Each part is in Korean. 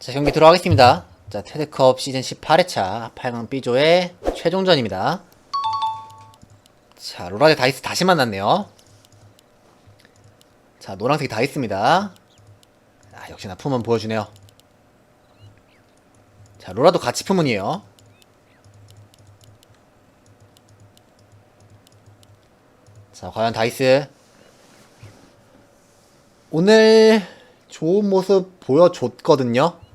자, 경기 들어가겠습니다. 자, 테드컵 시즌 18회차 8강 B조의 최종전입니다. 자, 로라데 다이스 다시 만났네요. 자, 노란색이 다 있습니다. 아, 역시나 품은 보여주네요. 자, 로라도 같이 품은이에요. 자, 과연 다이스. 오늘 좋은 모습 보여줬거든요.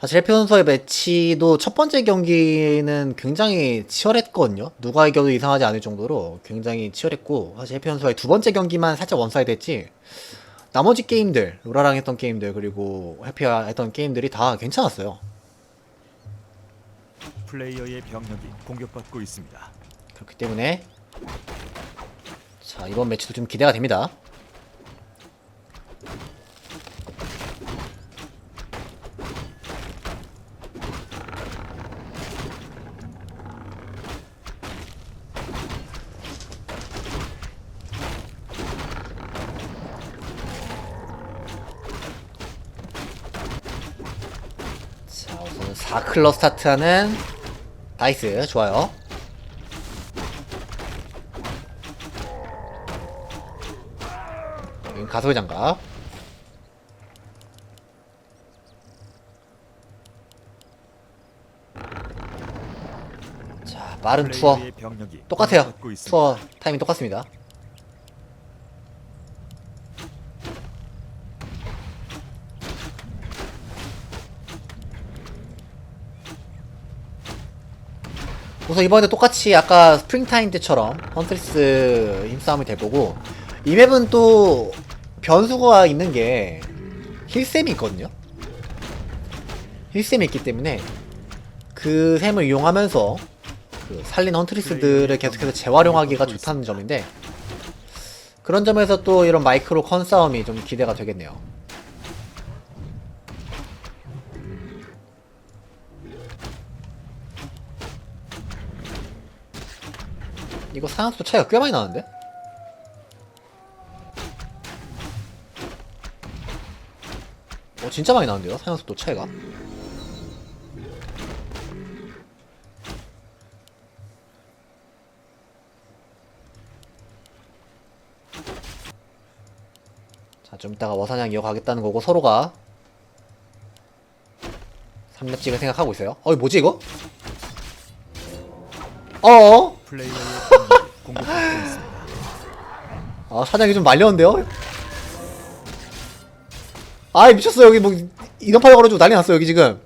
사실 해피 선수의 매치도 첫 번째 경기는 굉장히 치열했거든요. 누가 이겨도 이상하지 않을 정도로 굉장히 치열했고 사실 해피 선수의 두 번째 경기만 살짝 원사이드 했지 나머지 게임들 로라랑 했던 게임들 그리고 해피와 했던 게임들이 다 괜찮았어요. 플레이어의 병력이 공격받고 있습니다. 그렇기 때문에 자 이번 매치도 좀 기대가 됩니다. 자 4클러 스타트하는 나이스 좋아요. 여긴 가소의 장갑. 자, 빠른 투어. 똑같아요. 투어 타이밍 똑같습니다. 우선 이번에 똑같이 아까 스프링타임 때처럼 헌트리스 힘싸움이 될 거고 이 맵은 또 변수가 있는 게 힐셈이 있거든요? 힐셈이 있기 때문에 그 셈을 이용하면서 그 살린 헌트리스들을 계속해서 재활용하기가 좋다는 점인데 그런 점에서 또 이런 마이크로 컨 싸움이 좀 기대가 되겠네요 이거 사양수도 차이가 꽤 많이 나는데? 어 진짜 많이 나는데요 사양수도 차이가 자, 좀 이따가 워사냥 이어가겠다는 거고 서로가 3렙 찍을 생각하고 있어요. 어이 뭐지 이거? 어어? 아 사장이 좀 말렸는데요? 아이 미쳤어. 여기 뭐 인원파이 걸어주고 난리 났어 여기 지금.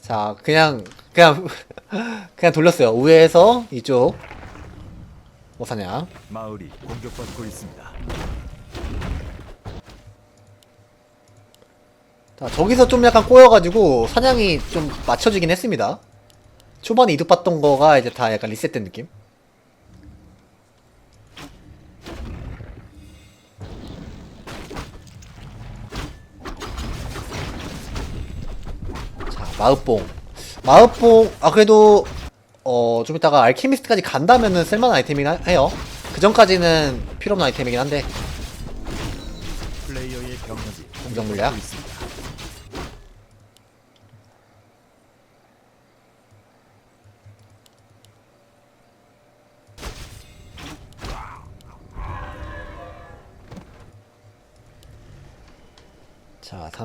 자 그냥 그냥 그냥 돌렸어요. 우회해서 이쪽. 뭐사냥 마을이 공격받고 있습니다. 자, 저기서 좀 약간 꼬여가지고 사냥이 좀 맞춰지긴 했습니다. 초반에 이득 봤던 거가 이제 다 약간 리셋된 느낌? 자, 마읍봉. 마읍봉, 아, 그래도, 어, 좀 이따가 알케미스트까지 간다면은 쓸만한 아이템이긴 해요. 그 전까지는 필요 없는 아이템이긴 한데, 플레이어의 병력이 공격 물량?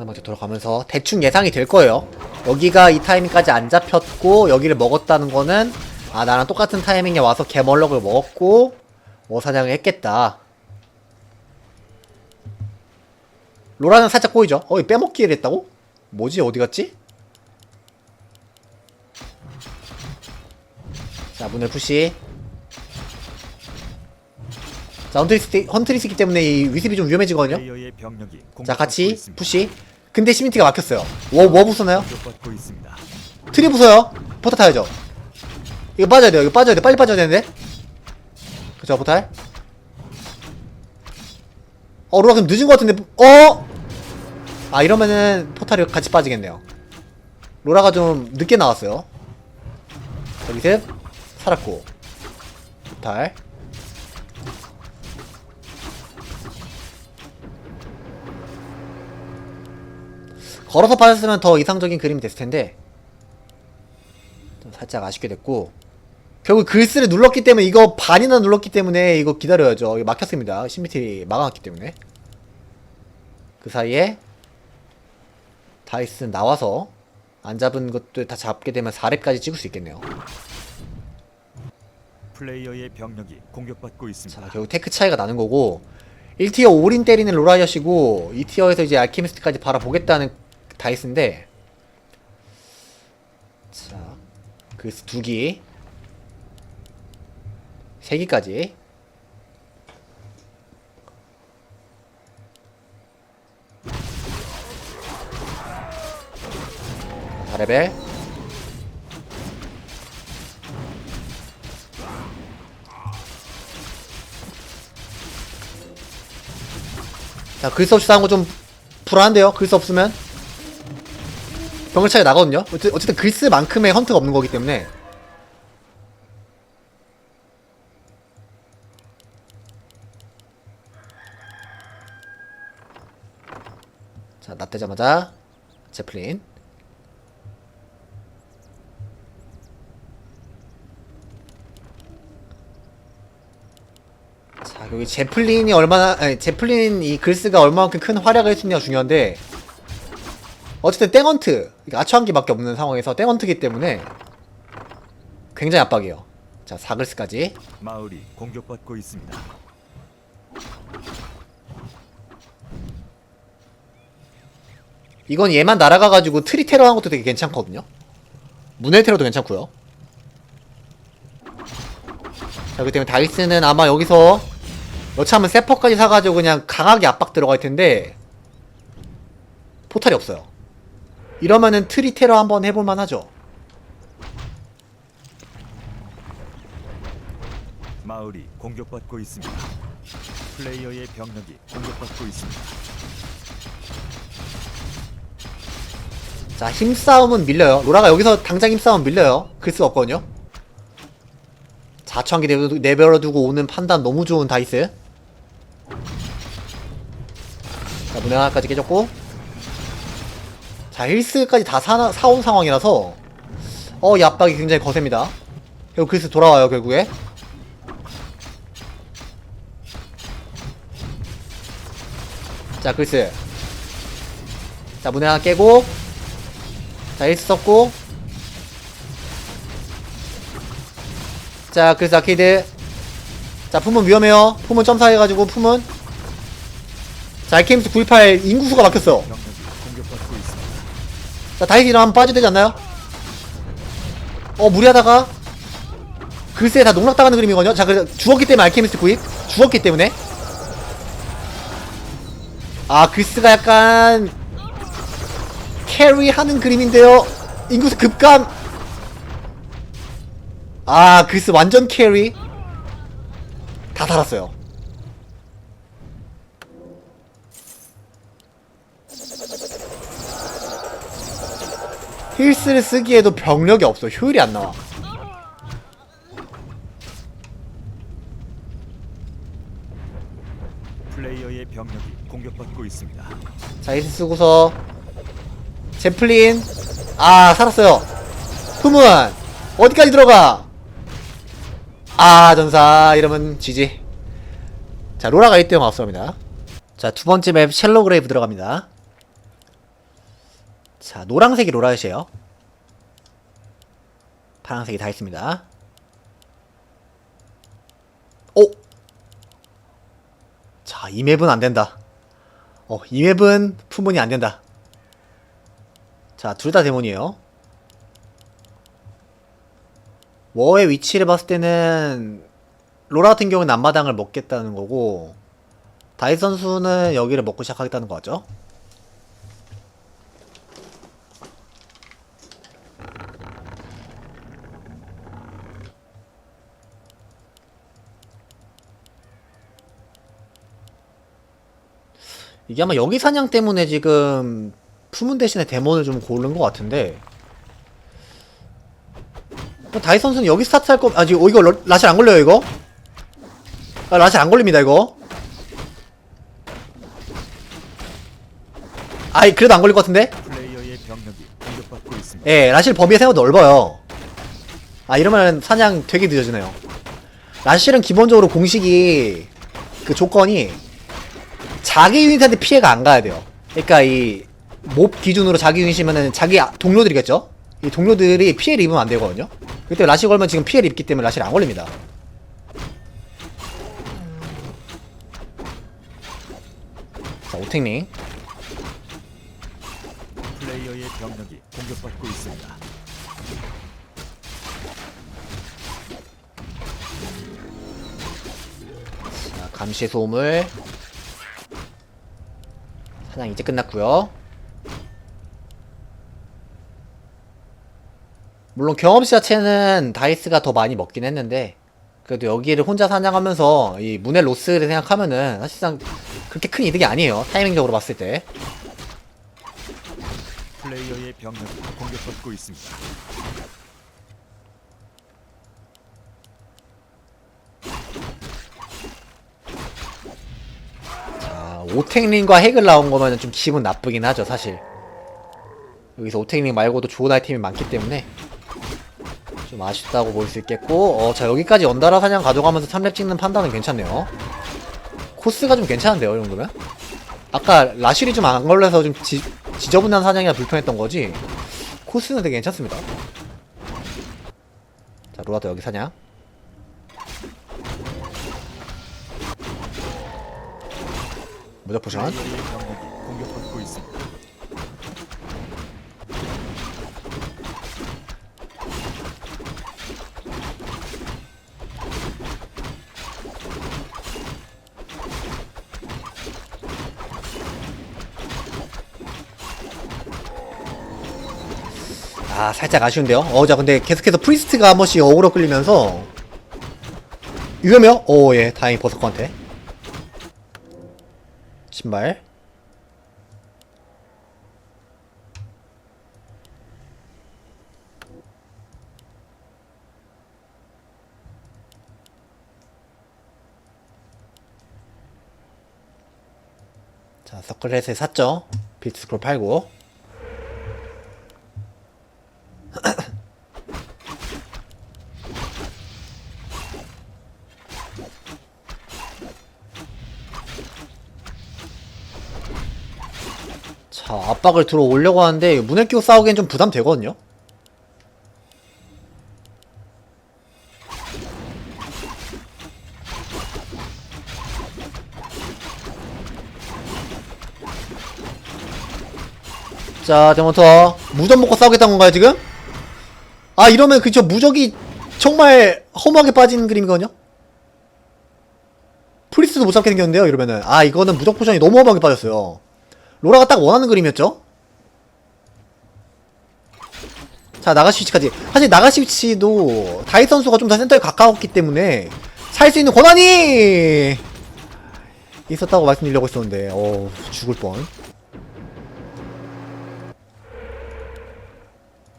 상대방쪽 돌아가면서 대충 예상이 될 거예요. 여기가 이 타이밍까지 안 잡혔고 여기를 먹었다는 거는 아 나랑 똑같은 타이밍에 와서 개멀럭을 먹었고 뭐 사냥을 했겠다. 로라는 살짝 보이죠? 어, 이 빼먹기를 했다고? 뭐지? 어디 갔지? 자, 문을 푸시. 자, 헌트리스, 헌트리스기 때문에 이 위습이 좀 위험해지거든요? 자 같이. 푸시 근데 시민티가 막혔어요. 뭐, 뭐 부수나요? 트리 부숴요? 포탈 타야죠. 이거 빠져야 돼요. 이거 빠져야 돼. 빨리 빠져야 되는데. 그쵸 포탈? 어 로라 그럼 늦은 것 같은데. 어? 아 이러면은 포탈이 같이 빠지겠네요. 로라가 좀 늦게 나왔어요. 자 리셋 살았고. 달 걸어서 빠졌으면 더 이상적인 그림이 됐을 텐데. 좀 살짝 아쉽게 됐고. 결국 글쓰를 눌렀기 때문에 이거 반이나 눌렀기 때문에 이거 기다려야죠. 이거 막혔습니다. 신비티 막아놨기 때문에. 그 사이에 다이슨 나와서 안 잡은 것들 다 잡게 되면 4렙까지 찍을 수 있겠네요. 플레이어의 병력이 공격받고 자 있습니다. 결국 테크 차이가 나는 거고 1티어 올인 때리는 로라이엇이고 2티어에서 이제 알케미스트까지 바라보겠다는 다이스인데 자 그래서 두기 3기까지. 자, 4레벨. 자 글스 없이 싸는 거좀 불안한데요? 글스 없으면 병력 차이 나거든요. 어쨌든 글스만큼의 헌트가 없는 거기 때문에. 자 납되자마자 제플린. 자, 여기 제플린이 얼마나, 아니, 제플린 이 글스가 얼마만큼 큰 활약을 했느냐가 중요한데, 어쨌든 땡헌트, 이게 아처한기밖에 없는 상황에서 땡헌트기 때문에 굉장히 압박이에요. 자, 4글스까지. 마을이 공격받고 있습니다. 이건 얘만 날아가가지고 트리 테러 한 것도 되게 괜찮거든요. 문헬 테러도 괜찮고요. 자, 그 때문에 다이스는 아마 여기서 여차하면 세퍼까지 사가지고 그냥 강하게 압박 들어갈 텐데 포탈이 없어요. 이러면은 트리 테러 한번 해볼만 하죠. 마을이 공격받고 있습니다. 플레이어의 병력이 공격받고 있습니다. 자, 힘싸움은 밀려요. 로라가 여기서 당장 힘싸움 밀려요. 글스 없거든요. 자초한기 내버려- 내버려두고 오는 판단 너무 좋은 다이스. 자, 문행 하나까지 깨졌고. 자, 힐스까지 다 사, 사온 상황이라서, 어, 이 압박이 굉장히 거셉니다. 결국 글스 돌아와요, 결국에. 자, 글스. 자, 문행 하나 깨고, 자, 1스 썼고. 자, 그래서 아케이드. 자, 품은 위험해요. 품은 점사해가지고, 품은. 자, 알케임스 918 인구수가 막혔어. 자, 다이스 일어나면 빠져야 되지 않나요? 어, 무리하다가. 글쎄, 다 농락당하는 그림이거든요. 자, 그래서 죽었기 때문에 알케미스트 구입. 죽었기 때문에. 아, 글스가 약간. 캐리하는 그림인데요. 인구수 급감. 아, 글스 완전 캐리. 다 달았어요. 힐스를 쓰기에도 병력이 없어. 효율이 안 나와. 플레이어의 병력이 공격받고 있습니다. 자, 힐스 쓰고서. 제플린. 아, 살았어요. 품은. 어디까지 들어가? 아, 전사. 이러면 지지. 자, 로라가 1등 앞서갑니다. 자, 두 번째 맵 쉘로 그레이브 들어갑니다. 자, 노란색이 로라이에요 파란색이 다 있습니다. 오! 자, 이 맵은 안 된다. 어, 이 맵은 품문이 안 된다. 자, 둘 다 데몬이에요. 워의 위치를 봤을 때는 로라 같은 경우는 앞마당을 먹겠다는 거고 다이 선수는 여기를 먹고 시작하겠다는 거죠. 이게 아마 여기 사냥 때문에 지금 품은 대신에 데몬을 좀 고른 것 같은데 어, 다이 선수는 여기 스타트 할 거, 아, 지금, 어, 이거 러- 라실 안 걸려요, 이거? 아, 라실 안 걸립니다, 이거. 아이, 그래도 안 걸릴 것 같은데? 예, 라실 범위가 생각보다 넓어요. 아, 이러면 사냥 되게 늦어지네요. 라실은 기본적으로 공식이, 그 조건이, 자기 유닛한테 피해가 안 가야 돼요. 그러니까 이, 몹 기준으로 자기 유닛이면은 자기 아- 동료들이겠죠? 이 동료들이 피해를 입으면 안 되거든요? 그때 라실 걸면 지금 피해를 입기 때문에 라실 안 걸립니다. 자, 오택링. 플레이어의 병력이 공격받고 있습니다. 자, 감시의 소음을 사냥 이제 끝났고요. 물론 경험치 자체는 다이스가 더 많이 먹긴 했는데 그래도 여기를 혼자 사냥하면서 이 문의 로스를 생각하면은 사실상 그렇게 큰 이득이 아니에요. 타이밍적으로 봤을 때. 플레이어의 병력이 공격받고 있습니다. 오택링과 핵을 나온 거면 좀 기분 나쁘긴 하죠, 사실. 여기서 오택링 말고도 좋은 아이템이 많기 때문에 좀 아쉽다고 볼 수 있겠고, 어, 자, 여기까지 연달아 사냥 가져가면서 3렙 찍는 판단은 괜찮네요. 코스가 좀 괜찮은데요, 이 정도면? 아까 라실이 좀 안 걸려서 좀 지, 지저분한 사냥이라 불편했던 거지, 코스는 되게 괜찮습니다. 자, 로라도 여기 사냥. 무적 포션. 플레이어의 병력이 공격받고 있습니다. 아 살짝 아쉬운데요 어자 근데 계속해서 프리스트가 한 번씩 어그로 끌리면서 위험해요? 오예 다행히 버섯커한테 신발 자 서클렛을 샀죠? 비트스크롤 팔고 자, 압박을 들어오려고 하는데 문을 끼고 싸우기엔 좀 부담되거든요. 자, 데몬터 무적 먹고 싸우겠다는 건가요, 지금? 아, 이러면 그저 무적이 정말 허무하게 빠진 그림이거든요? 프리스도 못 잡게 생겼는데요, 이러면은. 아, 이거는 무적 포션이 너무 허무하게 빠졌어요. 로라가 딱 원하는 그림이었죠? 자, 나가시위치까지. 사실 나가시위치도 다이 선수가 좀 더 센터에 가까웠기 때문에 살 수 있는 권한이 있었다고 말씀드리려고 했었는데, 어 죽을 뻔.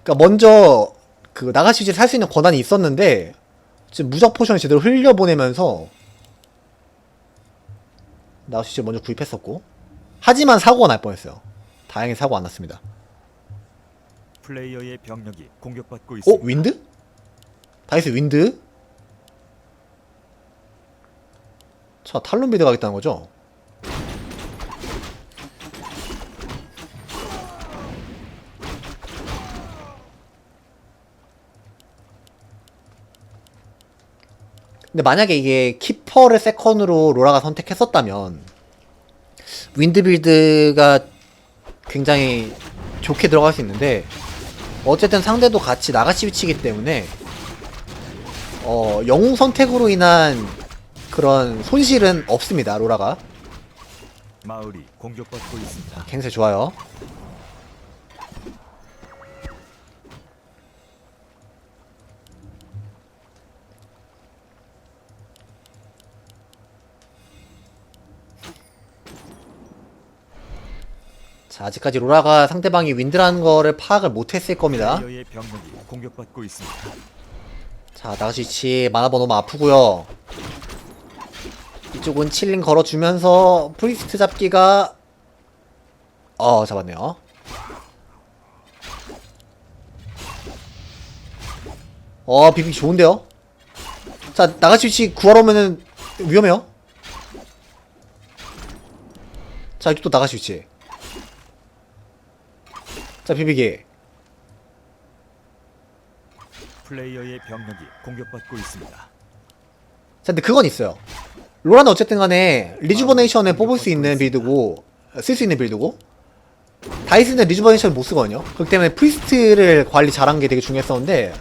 그니까 먼저 그 나가시위치에 살수 있는 권한이 있었는데 지금 무적 포션을 제대로 흘려보내면서 나가시위치를 먼저 구입했었고 하지만 사고가 날 뻔했어요. 다행히 사고 안 났습니다. 플레이어의 병력이 공격받고 어? 있습니다. 윈드? 다이스 윈드? 자, 탈론 비드 가겠다는 거죠? 근데 만약에 이게 키퍼를 세컨으로 로라가 선택했었다면 윈드 빌드가 굉장히 좋게 들어갈 수 있는데 어쨌든 상대도 같이 나가시 위치이기 때문에 어, 영웅 선택으로 인한 그런 손실은 없습니다 로라가 마을이 공격받고 있습니다. 캔슬 좋아요 자 아직까지 로라가 상대방이 윈드라는 거를 파악을 못했을 겁니다 플레이어의 병력이 공격받고 있습니다. 자, 나가시치 만화번 너무 아프고요. 이쪽은 칠링 걸어주면서 프리스트 잡기가 어 잡았네요. 어 비비 좋은데요? 자 나가시치 구하러 오면은 위험해요. 자 이쪽 또 나가시치. 자 비비기. 플레이어의 병력이 공격받고 있습니다. 자, 근데 그건 있어요. 로라는 어쨌든 간에 리주버네이션을 뽑을 수 있는 빌드고, 쓸 수 있는 빌드고, 다이스는 리주버네이션을 못 쓰거든요. 그렇기 때문에 프리스트를 관리 잘한 게 되게 중요했었는데,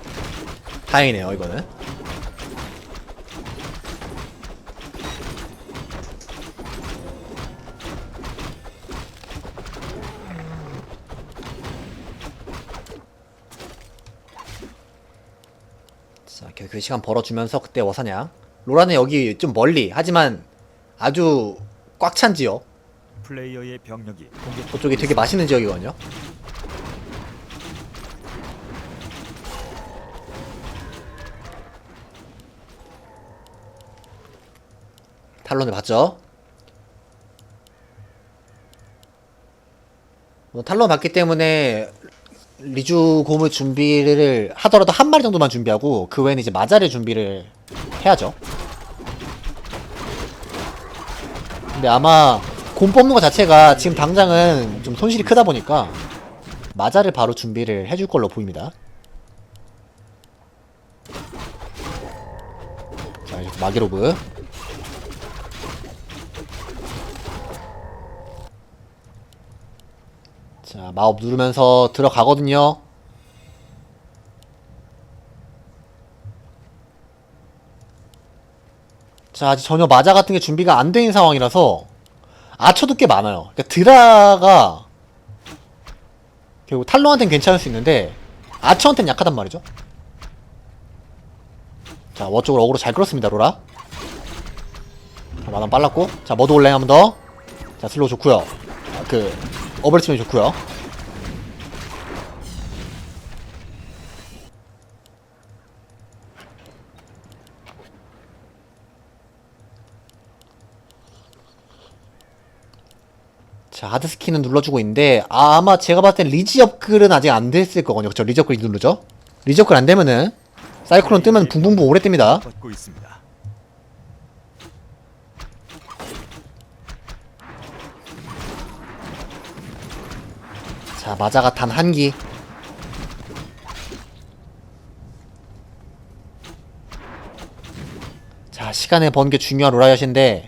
다행이네요, 이거는. 자, 그, 그 시간 벌어주면서 그때 워사냥. 로라는 여기 좀 멀리, 하지만 아주 꽉 찬 지역. 플레이어의 병력이 공격 저쪽이 되게 맛있는 지역이거든요. 탈론을 봤죠? 뭐 탈론 봤기 때문에 리주 고무 준비를 하더라도 한 마리 정도만 준비하고 그 외에는 이제 마자를 준비를 해야죠. 근데 아마 곰 뽑는 것 자체가 지금 당장은 좀 손실이 크다 보니까 마자를 바로 준비를 해줄 걸로 보입니다. 자, 이제 마기로브. 자, 마법 누르면서 들어가거든요. 자, 아직 전혀 마자 같은 게 준비가 안 된 상황이라서 아처도 꽤 많아요. 그러니까 드라가 결국 탈론한테는 괜찮을 수 있는데 아처한테는 약하단 말이죠. 자, 워 쪽으로 어그로 잘 끌었습니다, 로라. 자, 마당 빨랐고. 자, 머드 올라인 한번 더. 자, 슬로우 좋고요. 아, 그 어버리치면 좋고요. 자, 하드스키는 눌러주고 있는데, 아, 아마 제가 봤을 땐 리지 업글은 아직 안 됐을 거거든요. 그쵸? 리지 업글 누르죠? 리지 업글 안 되면은, 사이클론 뜨면 붕붕붕 오래 뜹니다. 자, 마자가 단 한 기. 자, 시간을 번게 중요한 로라이엇인데,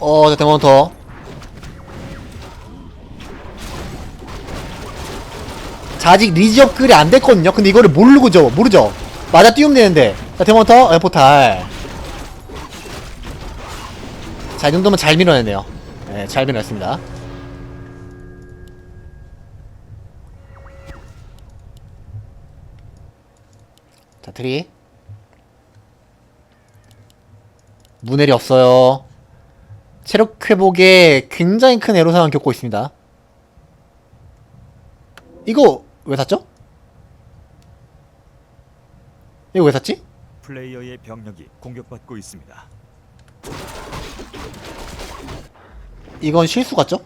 어, 자, 데몬터. 자, 아직 리지 업글이 안 됐거든요. 근데 이거를 모르죠. 모르죠. 맞아 띄우면 되는데. 자, 데몬터, 에, 포탈. 자, 이 정도면 잘 밀어내네요. 네, 잘 밀어냈습니다. 자, 트리. 문헬이 없어요. 체력 회복에 굉장히 큰 애로사항을 겪고 있습니다. 이거 왜 샀죠? 이거 왜 샀지? 플레이어의 병력이 공격받고 있습니다. 이건 실수 같죠?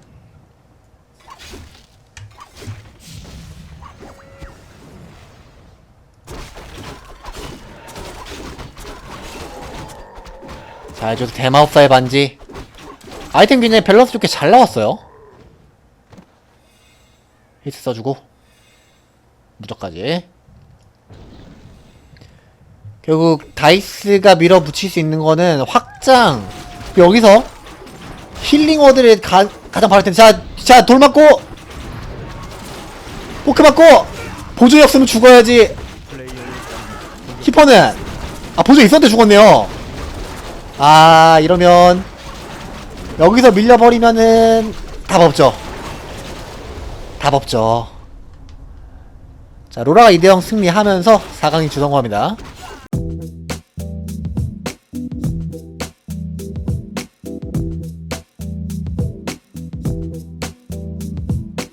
자, 이제 대마법사의 반지. 아이템 굉장히 밸런스 좋게 잘 나왔어요. 히트 써주고. 무적까지. 결국 다이스가 밀어붙일 수 있는 거는 확장. 여기서 힐링 워드를 가, 가장 바랄 텐데. 자, 자, 돌 맞고! 포크 맞고! 보조이 없으면 죽어야지. 히퍼는 아 보조 있었는데 죽었네요 아 이러면 여기서 밀려버리면은 답 없죠. 답 없죠. 자 로라가 2대0 승리하면서 4강이 주성공합니다